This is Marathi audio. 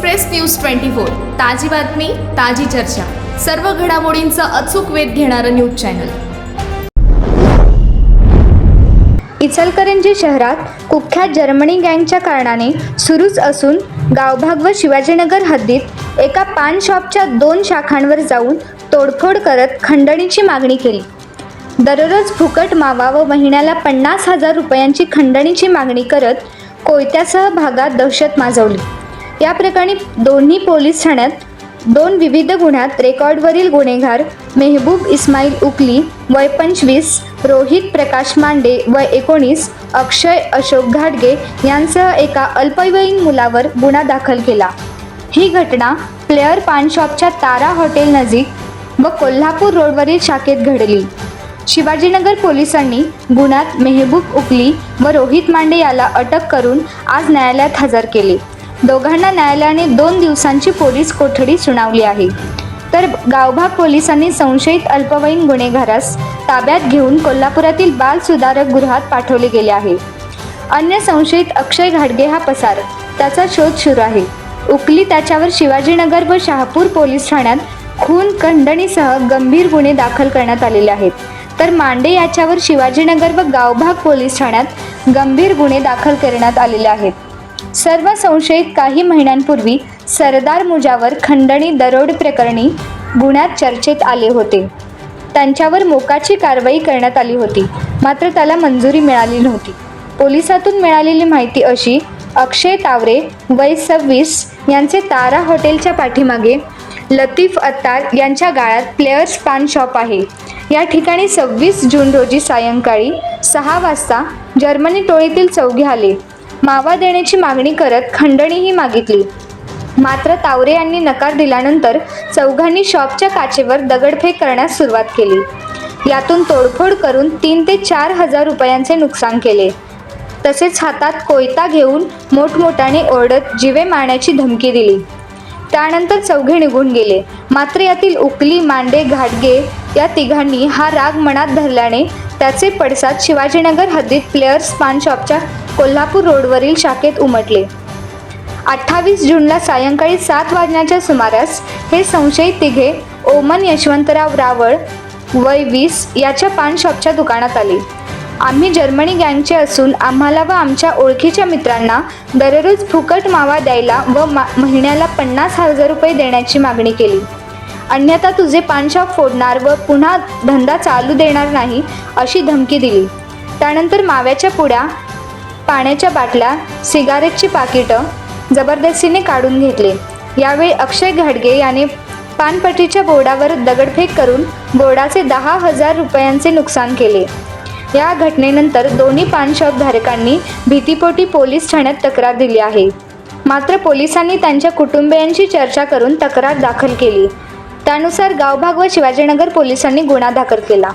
Express news twenty four. ताजी बातमी ताजी चर्चा. सर्व घडामोडींचा अचूक वेध घेणारं न्यूज चॅनल. इचलकरंजी शहरात कुख्यात जर्मनी गँगच्या कारणाने सुरूच असून गावभाग व शिवाजीनगर हद्दीत एका पान शॉपच्या दोन शाखांवर जाऊन तोडफोड करत खंडणीची मागणी केली. दररोज फुकट मावा व महिन्याला पन्नास हजार रुपयांची खंडणीची मागणी करत कोयत्यासह भागात दहशत माजवली. या प्रकरणी दोन्ही पोलीस ठाण्यात दोन विविध गुन्ह्यात रेकॉर्डवरील गुन्हेगार मेहबूब इस्माईल उकली वय पंचवीस रोहित प्रकाश मांडे वय एकोणीस अक्षय अशोक घाटगे यांसह एका अल्पवयीन मुलावर गुन्हा दाखल केला. ही घटना प्लेअर पानशॉपच्या तारा हॉटेल नजीक व कोल्हापूर रोडवरील शाखेत घडली. शिवाजीनगर पोलिसांनी गुन्ह्यात मेहबूब उकली व रोहित मांडे याला अटक करून आज न्यायालयात हजर केले. दोघांना न्यायालयाने दोन दिवसांची पोलीस कोठडी सुनावली आहे. तर गावभाग पोलिसांनी संशयित अल्पवयीन गुन्हेगारास ताब्यात घेऊन कोल्हापुरातील बाल सुधारक गृहात पाठवले गेले आहे. अन्य संशयित अक्षय घाडगे हा पसार. त्याचा शोध सुरू आहे. उकली त्याच्यावर शिवाजीनगर व शहापूर पोलीस ठाण्यात खून खंडणीसह गंभीर गुन्हे दाखल करण्यात आलेले आहेत. तर मांडे याच्यावर शिवाजीनगर व गावभाग पोलीस ठाण्यात गंभीर गुन्हे दाखल करण्यात आलेले आहेत. सर्व संशयित काही महिन्यांपूर्वी सरदार मुजावर खंडणी दरोड प्रकरणी गुन्ह्यात चर्चेत आले होते. त्यांच्यावर मोकाची कारवाई करण्यात आली होती. मात्र त्याला मंजुरी मिळाली नव्हती. पोलिसातून मिळालेली माहिती अशी अक्षय तावरे वय सव्वीस यांचे तारा हॉटेलच्या पाठीमागे लतीफ अत्तार यांच्या गाळ्यात प्लेयर्स पान शॉप आहे. या ठिकाणी सव्वीस जून रोजी सायंकाळी सहा वाजता जर्मनी टोळीतील चौघे आले. मावा देण्याची मागणी करत खंडणीही मागितली. मात्र तावरे यांनी नकार दिल्यानंतर चौघांनी शॉपच्या काचेवर दगडफेक करण्यास सुरुवात केली. यातून तोडफोड करून तीन ते चार हजार रुपयांचे नुकसान केले. तसेच हातात कोयता घेऊन मोठमोठ्याने ओरडत जिवे मारण्याची धमकी दिली. त्यानंतर चौघे निघून गेले. मात्र यातील उकली मांडे घाटगे या तिघांनी हा राग मनात धरल्याने त्याचे पडसाद शिवाजीनगर हद्दीत प्लेयर्स पान शॉपच्या कोल्हापूर रोडवरील शाखेत उमटले. अठ्ठावीस जूनला सायंकाळी सात वाजण्याच्या सुमारास हे संशयित तिघे ओमन यशवंतराव रावळ वय वीस याच्या पान शॉपच्या दुकानात आले. आम्ही जर्मनी गँगचे असून आम्हाला व आमच्या ओळखीच्या मित्रांना दररोज फुकट मावा द्यायला व मा महिन्याला पन्नास हजार रुपये देण्याची मागणी केली. अन्यथा तुझे पान शॉप फोडणार व पुन्हा धंदा चालू देणार नाही अशी धमकी दिली. त्यानंतर माव्याच्या पुड्या पाण्याच्या बाटल्या सिगारेटची पाकिटं जबरदस्तीने काढून घेतले. यावेळी अक्षय घाडगे याने पानपट्टीच्या बोर्डावर दगडफेक करून बोर्डाचे दहा हजार रुपयांचे नुकसान केले. या घटनेनंतर दोन्ही पान धारकांनी भीतीपोटी पोलीस ठाण्यात तक्रार दिली आहे. मात्र पोलिसांनी त्यांच्या कुटुंबियांशी चर्चा करून तक्रार दाखल केली. त्यानुसार गावभाग व शिवाजीनगर पोलिसांनी गुन्हा दाखल केला.